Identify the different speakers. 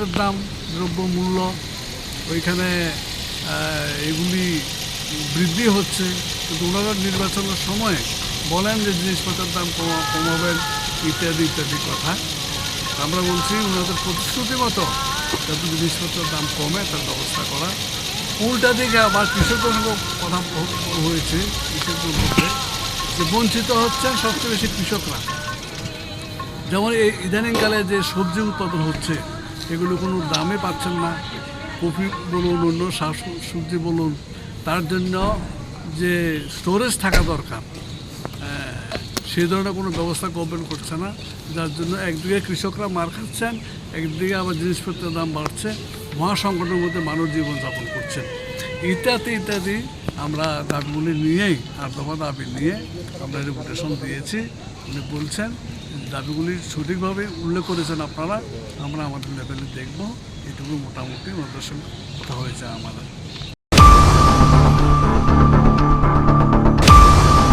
Speaker 1: জিনিসপত্রের দাম, দ্রব্যমূল্য, ওইখানে এগুলি বৃদ্ধি হচ্ছে। কিন্তু ওনারা নির্বাচনের সময় বলেন যে জিনিসপত্রের দাম কমা- কমাবেন, ইত্যাদি ইত্যাদি কথা। আমরা বলছি ওনাদের প্রতিশ্রুতি মতো যাতে জিনিসপত্রের দাম কমে, তার ব্যবস্থা করা। উল্টা দিকে আবার কৃষকদের কথা হয়েছে, কৃষকদের মধ্যে, যে বঞ্চিত হচ্ছেন সবচেয়ে বেশি কৃষকরা। যেমন এই ইদানিংকালে যে সবজি উৎপাদন হচ্ছে এগুলো কোনো দামে পাচ্ছেন না। কপি বলুন, অন্য শাক সবজি বলুন, তার জন্য যে স্টোরেজ থাকা দরকার সেই ধরনের কোনো ব্যবস্থা গভর্নমেন্ট করছে না। যার জন্য একদিকে কৃষকরা মার খাচ্ছেন, একদিকে আবার জিনিসপত্রের দাম বাড়ছে। মহাসংকটের মধ্যে মানুষ জীবনযাপন করছেন। ইত্যাদি ইত্যাদি আমরা দাবিগুলি নিয়েই আর দফা দাবি নিয়ে আমরা রেপুটেশন দিয়েছি। উনি বলছেন, দাবিগুলি সঠিকভাবে উল্লেখ করেছেন আপনারা, আমরা আমাদের লেভেলে দেখব। এটুকু মোটামুটি ওনাদের সঙ্গে কথা হয়েছে আমাদের।